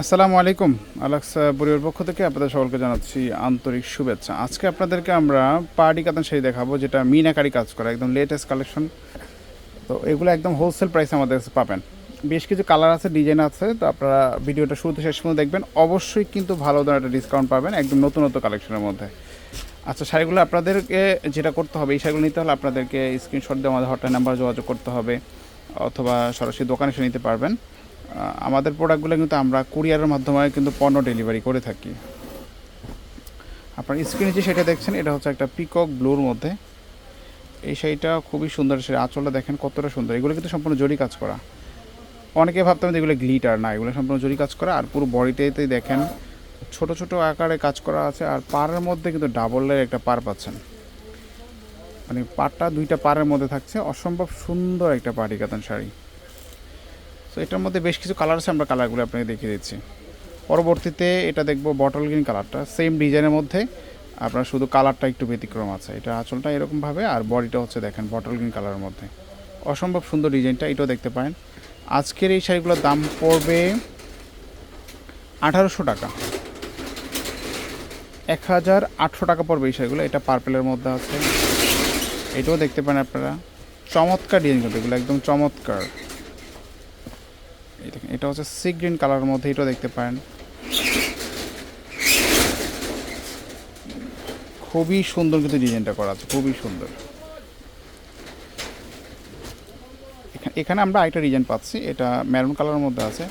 আসসালামু আলাইকুম। আলাক্স বুড়ির পক্ষ থেকে আপনাদের সকলকে জানাচ্ছি আন্তরিক শুভেচ্ছা। আজকে আপনাদেরকে আমরা পার্টি কাতান শাড়ি দেখাবো, যেটা মিনাকারি কাজ করা, একদম লেটেস্ট কালেকশন তো এগুলো একদম হোলসেল প্রাইসে আমাদের কাছে পাবেন। বেশ কিছু কালার আছে ডিজাইন আছে, তো আপনারা ভিডিওটা শুরুতে শেষ পর্যন্ত দেখবেন। অবশ্যই কিন্তু ভালো ধরনের একটা ডিসকাউন্ট পাবেন, একদম নতুন নতুন কালেকশনের মধ্যে। আচ্ছা শাড়িগুলো আপনাদেরকে যেটা করতে হবে, এই শাড়িগুলো নিতে হলে আপনাদেরকে স্ক্রিনশট দিয়ে আমাদের হটলাইন নাম্বার যোগাযোগ করতে হবে, অথবা সরাসরি দোকানে এসে নিতে পারবেন। আমাদের প্রোডাক্টগুলো কিন্তু আমরা কুরিয়ারের মাধ্যমে কিন্তু পণ্য ডেলিভারি করে থাকি। আপনার স্ক্রিনে যে সেটা দেখছেন, এটা হচ্ছে একটা পিকক ব্লুর মধ্যে। এই শাড়িটা খুবই সুন্দর শাড়ি আঁচলটা দেখেন কতটা সুন্দর। এগুলো কিন্তু সম্পূর্ণ জরি কাজ করা। অনেকে ভাবতাম যে এগুলো গ্লিটার না, এগুলো সম্পূর্ণ জরি কাজ করা। আর পুরো বডিটাতেই দেখেন, ছোট ছোট আকারে কাজ করা আছে। আর পাড়ের মধ্যে কিন্তু ডাবলের একটা পার পাচ্ছেন। মানে পাটটা দুইটা পাড়ের মধ্যে থাকছে। অসম্ভব সুন্দর একটা পাটি কাতান শাড়ি। তো এটার মধ্যে বেশ কিছু কালার আছে আমরা কালারগুলো আপনাকে দেখিয়ে দিচ্ছি। পরবর্তীতে এটা দেখব বটল গ্রিন কালারটা সেম ডিজাইনের মধ্যে আপনার শুধু কালারটা একটু ব্যতিক্রম আছে। এটা আঁচলটা এরকমভাবে আর বডিটা হচ্ছে দেখেন বটল গ্রিন কালারের মধ্যে। অসম্ভব সুন্দর ডিজাইনটা এটাও দেখতে পারেন। আজকের এই শাড়িগুলোর দাম পড়বে আঠারোশো টাকা। এক হাজার আটশো টাকা পড়বে এই শাড়িগুলো। এটা পার্পেলের মধ্যে আছে। এটাও দেখতে পারেন আপনারা। চমৎকার ডিজাইন কিন্তু এগুলো একদম চমৎকার। দেখেন, এটা হচ্ছে সি গ্রিন কালারের মধ্যে, এটাও দেখতে পারেন। খুবই সুন্দর কিন্তু ডিজাইনটা করা আছে, খুবই সুন্দর। এখা- এখানে আমরা আরেকটা ডিজাইন পাচ্ছি, এটা ম্যারুন কালারের মধ্যে আছে।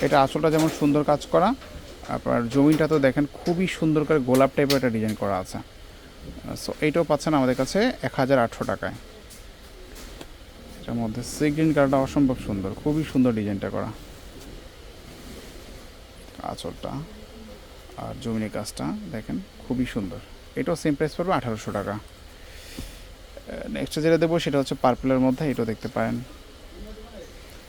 এটা আসলটা যেমন সুন্দর কাজ করা, আপনার জমিনটা তো দেখেন খুবই সুন্দর করে গোলাপ টাইপের একটা ডিজাইন করা আছে। সো এইটাও পাচ্ছেন আমাদের কাছে এক হাজার আটশো টাকায়। এটার মধ্যে সি গ্রিন কালারটা অসম্ভব সুন্দর, খুবই সুন্দর ডিজাইনটা করা। আঁচলটা আর জমিনের কাজটা দেখেন, খুবই সুন্দর। এটাও সেম প্রাইস পড়বে আঠারোশো টাকা। নেক্সট যেটা দেবো সেটা হচ্ছে পার্পলের মধ্যে, এটাও দেখতে পারেন।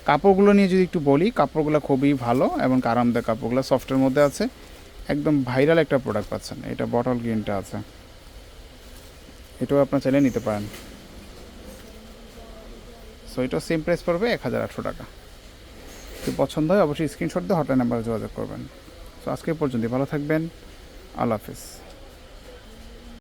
কাপড়গুলো নিয়ে যদি একটু বলি, কাপড়গুলো খুবই ভালো এবং আরামদায়ক কাপড়গুলো সফটের মধ্যে আছে। একদম ভাইরাল একটা প্রোডাক্ট পাচ্ছেন, এটা বটল গ্রিনটা আছে। এটাও আপনার চাইলে নিতে পারেন। সো এটাও সেম প্রাইস পড়বে এক হাজার আটশো টাকা। যদি পছন্দ হয়, অবশ্যই স্ক্রিনশট দিয়ে হটলাইন নাম্বারে যোগাযোগ করবেন। সো আজকে পর্যন্ত ভালো থাকবেন। আল্লাহ হাফিজ।